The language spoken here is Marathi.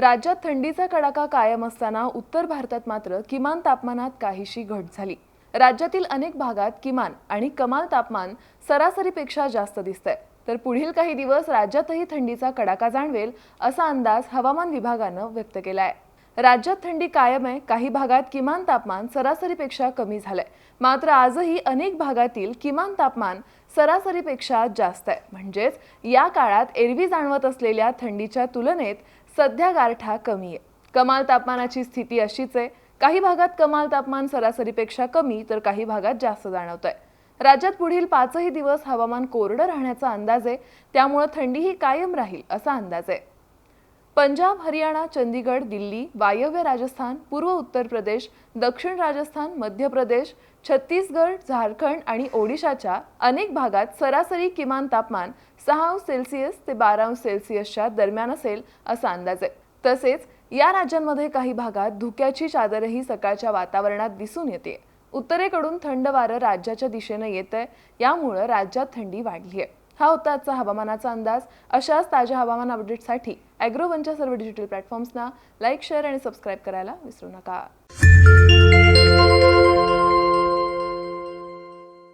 राज्यात थंडीचा कडाका कायम असताना उत्तर भारतात मात्र किमान तापमानात काहीशी घट झाली. राज्यातील अनेक भागात किमान आणि कमाल तापमान सरासरीपेक्षा जास्त दिसतंय. तर पुढील काही दिवस राज्यातही थंडीचा कडाका जाणवेल असा अंदाज हवामान विभागानं व्यक्त केला आहे राज्यात थंडी कायम आहे. काही भागात किमान तापमान सरासरीपेक्षा कमी झालंय. मात्र आजही अनेक भागातील किमान तापमान सरासरीपेक्षा जास्त आहे. म्हणजेच या काळात एरवी जाणवत असलेल्या थंडीच्या तुलनेत सध्या गारठा कमी आहे. कमाल तापमानाची स्थिती अशीच आहे. काही भागात कमाल तापमान सरासरीपेक्षा कमी तर काही भागात जास्त जाणवत आहे राज्यात पुढील पाचही दिवस हवामान कोरडं राहण्याचा अंदाज आहे. त्यामुळं थंडीही कायम राहील असा अंदाज आहे. पंजाब हरियाणा चंदीगड दिल्ली वायव्य राजस्थान पूर्व उत्तर प्रदेश दक्षिण राजस्थान मध्य प्रदेश छत्तीसगड झारखंड आणि ओडिशाच्या अनेक भागात सरासरी किमान तापमान सहा अंश सेल्सिअस ते बारा अंश सेल्सिअसच्या दरम्यान असेल असा अंदाज आहे. तसेच या राज्यांमध्ये काही भागात धुक्याची चादरही सकाळच्या वातावरणात दिसून येते. उत्तरेकडून थंड वारं राज्याच्या दिशेनं येत आहे. यामुळं राज्यात थंडी वाढली आहे. हा होता आजचा हवामानाचा अंदाज. अशाच ताज्या हवामान अपडेटसाठी ॲग्रोवनच्या सर्व डिजिटल प्लॅटफॉर्म्सना लाईक शेअर आणि सबस्क्राईब करायला विसरू नका.